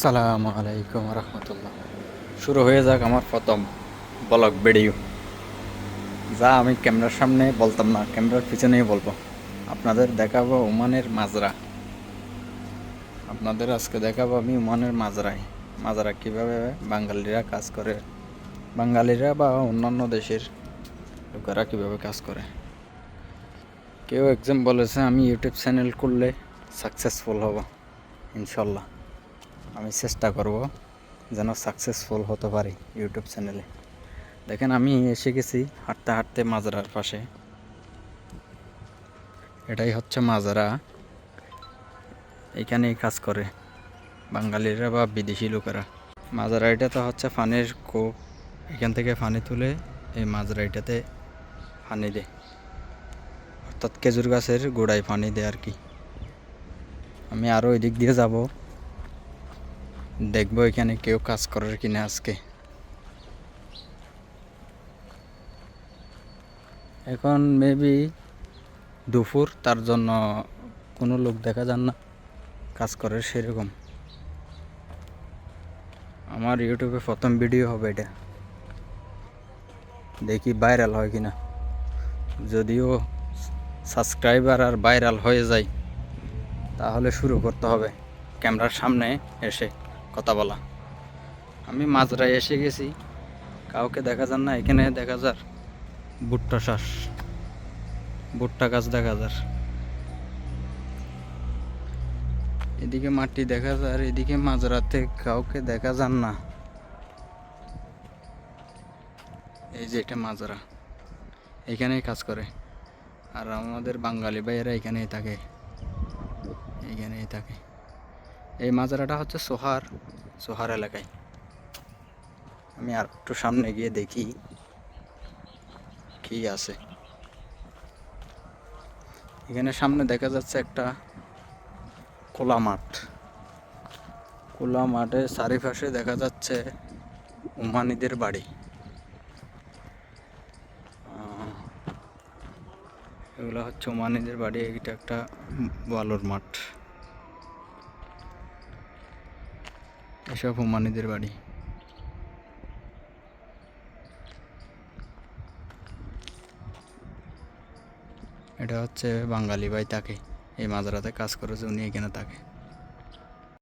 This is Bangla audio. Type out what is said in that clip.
সালামু আলাইকুম রহমতুল্লাহ। শুরু হয়ে যাক আমার প্রথম ব্লগ ভিডিও। যা আমি ক্যামেরার সামনে বলতাম না, ক্যামেরার পিছনেই বলব। আপনাদের দেখাবো ওমানের মাজরা। আপনাদের আজকে দেখাবো আমি ওমানের মাজরায় মাজরা কীভাবে বাঙালিরা কাজ করে, বাঙালিরা বা অন্যান্য দেশের লোকেরা কীভাবে কাজ করে। কেউ একজন বলেছে, আমি ইউটিউব চ্যানেল করলে সাকসেসফুল হব, ইনশাল্লাহ। আমি চেষ্টা করব যেন সাকসেসফুল হতে পারি ইউটিউব চ্যানেলে দেখেন, আমি এসে গেছি হাঁটতে হাঁটতে মাজরার পাশে। এটাই হচ্ছে মাজরা। এইখানেই কাজ করে বাঙালিরা বা বিদেশি লোকেরা। মাজরা এটা তো হচ্ছে পানির কোপ। এখান থেকে পানি তুলে এই মাজরা এটাতে পানি দেয়। অর্থাৎ খেজুর গাছের গোড়ায় পানি দেয় আর কি। আমি আরও ওই দিক দিয়ে যাব। দেখব এখানে কেউ কাজ করার কিনা আজকে। এখন মেবি দুপুর, তার জন্য কোনো লোক দেখা যান না, কাজ করে সেরকম। আমার ইউটিউবে প্রথম ভিডিও হবে এটা। দেখি ভাইরাল হয় কিনা। যদিও সাবস্ক্রাইবার আর ভাইরাল হয়ে যায়, তাহলে শুরু করতে হবে। ক্যামেরার সামনে এসে। কথা বলা। আমি মাঝরায় এসে গেছি। কাউকে দেখা যান না এখানে দেখা যার। ভুট্টা শ্বাস। ভুট্টা গাছ দেখা যার। এদিকে মাটি দেখা যার এদিকে মাঝরাতে কাউকে দেখা যান না। এই যে এটা মাজরা এখানেই কাজ করে। আর আমাদের বাঙালি ভাইয়েরা এখানেই থাকে। এইখানেই থাকে। এই মাজারাটা হচ্ছে সোহার সোহার এলাকায়। আমি আর একটু সামনে গিয়ে দেখি কি আছে। এখানে সামনে দেখা যাচ্ছে একটা খোলা মাঠ। খোলা মাঠের চারিপাশে দেখা যাচ্ছে উমানিদের বাড়ি। এগুলো হচ্ছে উমানিদের বাড়ি এটা একটা বালুর মাঠ। এসব হুমানিদের বাড়ি। এটা হচ্ছে বাঙালি ভাই তাকে, এই মাঝরাতে কাজ করেছে, উনি এখানে থাকে।